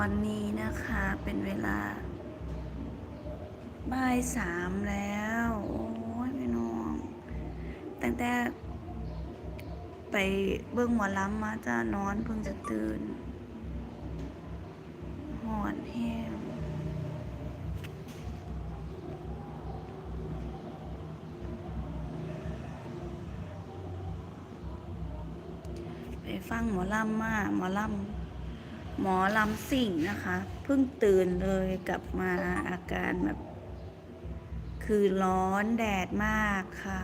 อนนี้นะคะเป็นเวลาบ่ายสามแล้ว โอ้ยพี่น้อง ตั้งแต่ ไปเบิ่งหมอลำมาจะนอนเพิ่งจะตื่นหอนแห้งไปฟังหมอลำมาหมอลำ หมอลำสิ่งนะคะ เพิ่งตื่นเลยกลับมาอาการแบบ คือร้อนแดดมากค่ะ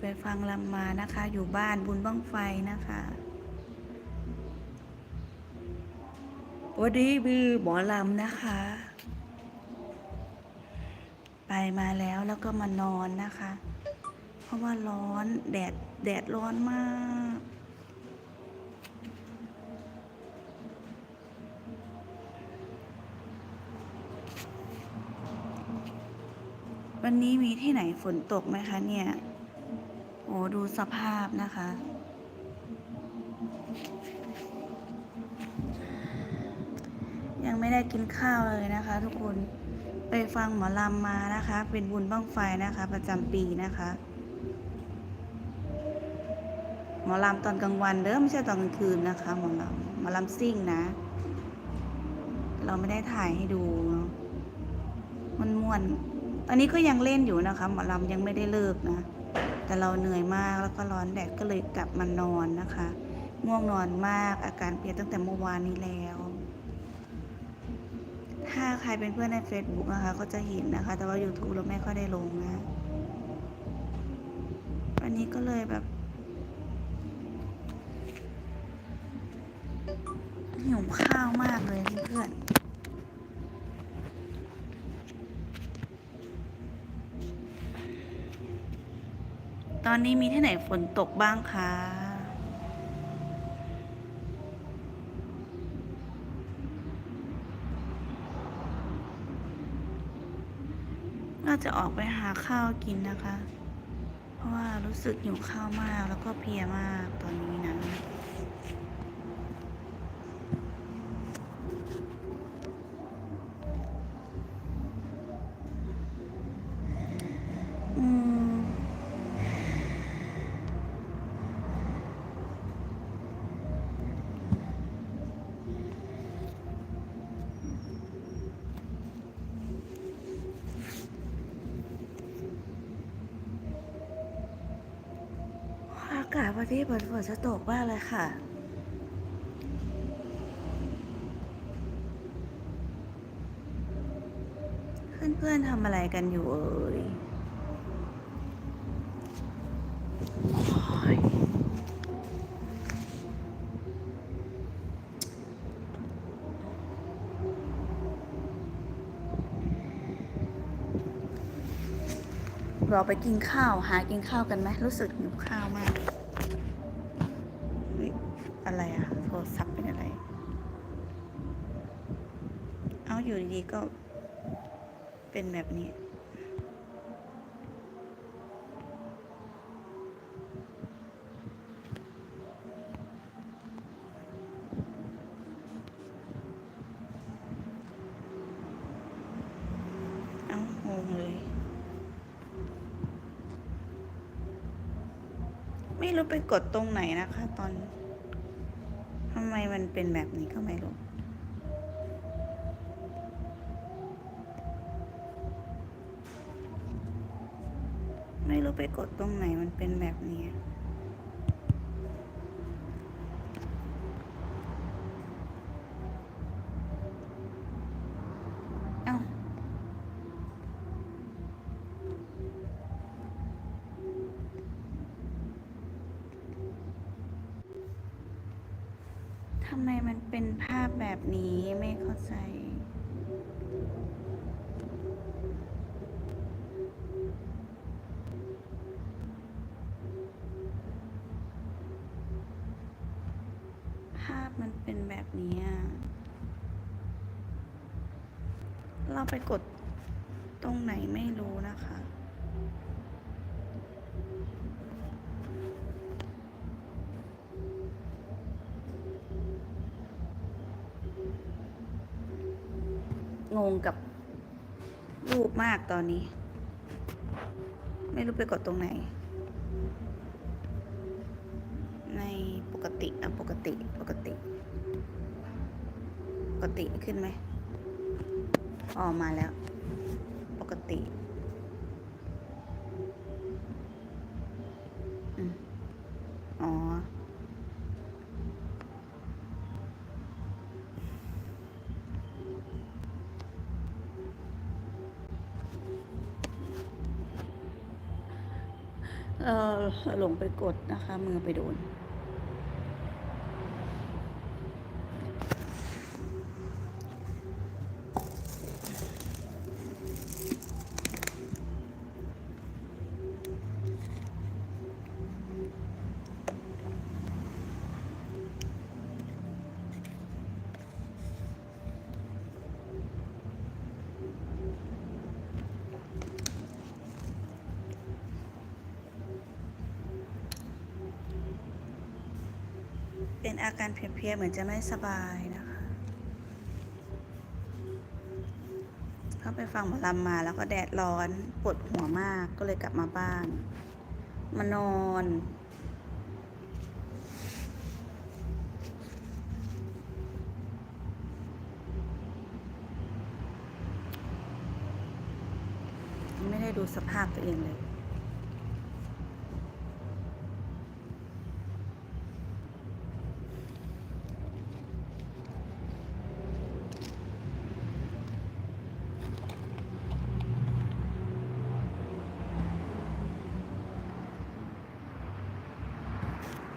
ไปฟังลำมานะคะ อยู่บ้านบุญบ้างไฟนะคะวันนี้มีหมอลำนะคะ ไปมาแล้วแล้วก็มานอนนะคะ ราะว่าร้อนแดดแดดร้อนมากวันนี้มีที่ไหนฝนตกไหมคะเนี่ย โอ้ดูสภาพนะคะ ยังไม่ได้กินข้าวเลยนะคะ ทุกคน ไปฟังหมอลำมานะคะ เป็นบุญบ้างไฟนะคะ ประจำปีนะคะ อลำตอนกลางวันเด้อไม่ใช่ตอนกลางคืนนะคะหมอลำหมอลำซิ่งนะ เราไม่ได้ถ่ายให้ดูเนาะมันม่วนตอนนี้ก็ยังเล่นอยู่นะคะ หมอลำยังไม่ได้เลิกนะ แต่เราเหนื่อยมากแล้วก็ร้อนแดดก็เลยกลับมานอนนะคะง่วงนอนมากอาการเพลียตั้งแต่เมื่อวานนี้แล้ว ถ้าใครเป็นเพื่อนใน Facebook นะคะ ก็จะเห็นนะคะ แต่ว่า YouTube เราไม่ค่อยได้ลงนะ วันนี้ก็เลยแบบ หิวข้าวมากเลยเพื่อนตอนนี้มีที่ไหนฝนตกบ้างคะ น่าจะออกไปหาข้าวกินนะคะ เพราะว่ารู้สึกหิวข้าวมากแล้วก็เพลียมากตอนนี้นะ วันนี้เหมือนฝนจะตกมากเลยค่ะ เพื่อนๆทำอะไรกันอยู่เอ่ยโอ้ยเราไปกินข้าว หากินข้าวกันไหมรู้สึกหิวข้าวมากเฮ้ยอะไรอะโทรศัพท์เป็นอะไร เอาอยู่ดีๆก็เป็นแบบนี้เอางงเลย ไม่รู้ไปกดตรงไหนนะคะตอน ไมมันเป็นแบบนี้ก็ไม่รู้ไม่รู้ไปกดตรงไหนมันเป็นแบบนี้ ทำไมมันเป็นภาพแบบนี้ไม่เข้าใจภาพมันเป็นแบบนี้อะเราไปกดตรงไหนไม่รู้นะคะ งงกับรูปมากตอนนี้ ไม่รู้ไปกดตรงไหน ในปกติอะปกติปกติ ปกติขึ้นไหมออกมาแล้ว ปกติ ลงไปกดนะคะ มือไปโดน เป็นอาการเพลียๆเหมือนจะไม่สบายนะคะเข้าไปฟังหมอลำมาแล้วก็แดดร้อนปวดหัวมากก็เลยกลับมาบ้าน มานอนไม่ได้ดูสภาพตัวเองเลย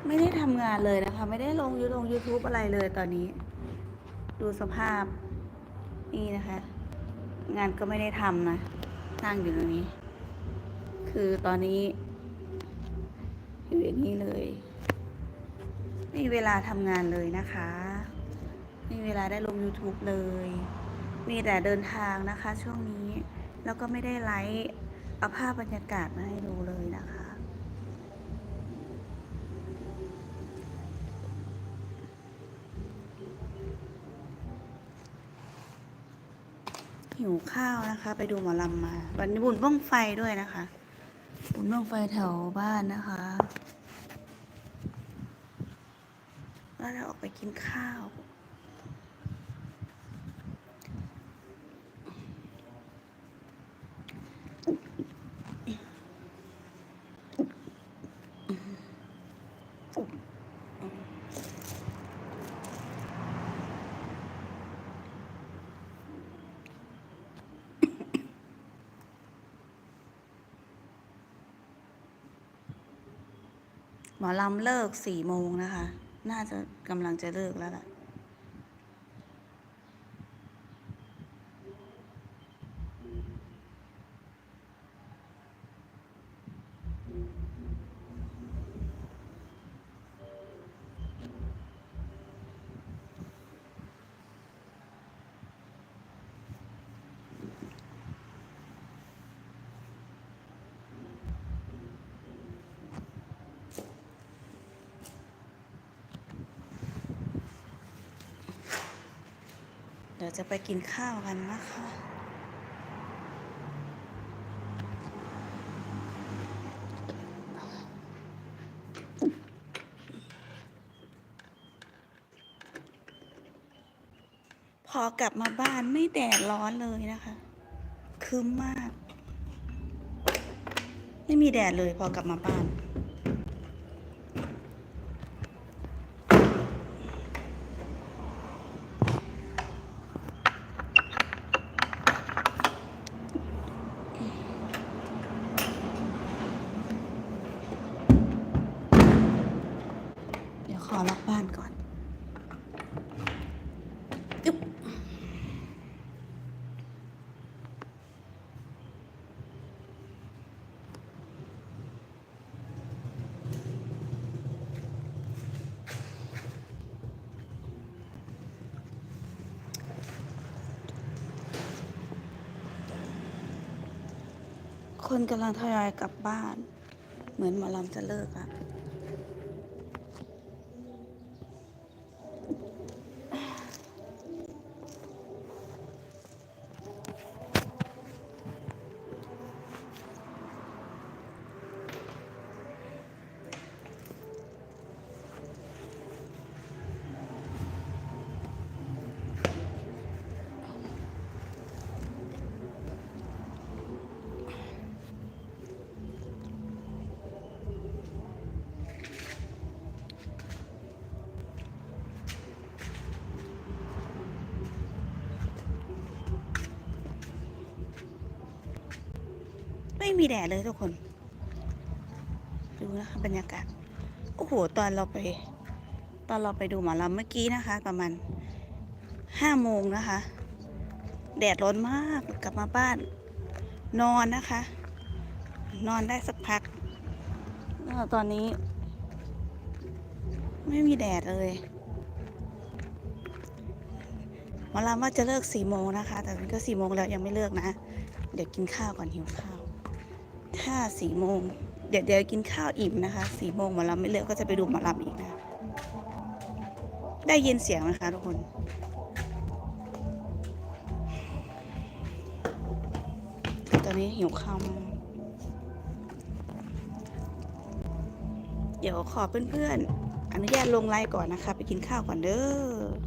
ไม่ได้ทำงานเลยนะคะ ไม่ได้ลงยูลง YouTube อะไรเลยตอนนี้ ดูสภาพ นี่นะคะ งานก็ไม่ได้ทำนะนั่งอยู่ตรงนี้ คือตอนนี้ อยู่อย่างนี้เลย ไม่มีเวลาทำงานเลยนะคะไม่มีเวลาได้ลง YouTube เลย มีแต่เดินทางนะคะ ช่วงนี้ แล้วก็ไม่ได้ไลฟ์เอาภาพบรรยากาศมาให้ดูเลยนะคะ หิวข้าวนะคะ ไปดูหมอลำมา วันนี้บุญบ้องไฟด้วยนะคะ บุญบ้องไฟแถวบ้านนะคะแล้วเราออกไปกินข้าว มอลำเลิกสี่โมงนะคะ น่าจะกำลังจะเลิกแล้วล่ะ เดี๋ยวจะไปกินข้าวกันนะคะพอกลับมาบ้านไม่แดดร้อนเลยนะคะคืมมาก ไม่มีแดดเลยพอกลับมาบ้าน ขอล็อกบ้านก่อนอึ๊บคนกำลังทยอยกลับบ้าน เหมือนหมอลำจะเลิกอะ มีแดดเลยทุกคน ดูนะคะบรรยากาศ โอ้โห ตอนเราไป ตอนเราไปดูหมอลำเมื่อกี้นะคะ ประมาณห้าโมงนะคะ แดดร้อนมากกลับมาบ้าน นอนนะคะ นอนได้สักพักตอนนี้ ไม่มีแดดเลยหมอลำว่าจะเลิกสี่โมงนะคะ แต่มันก็สี่โมงแล้วยังไม่เลิกนะ เดี๋ยวกินข้าวก่อนหิวข้าว ถ้าสี่โมง เดี๋ยวเดี๋ยวกินข้าวอิ่มนะคะสี่โมงหมอลำไม่เลิกก็จะไปดูหมอลำอีกนะ ได้ยินเสียงนะคะทุกคนตอนนี้หิวข้าวมากเดี๋ยวขอเพื่อนๆอนุญาตลงไลน์ก่อนนะคะ ไปกินข้าวก่อนเด้อ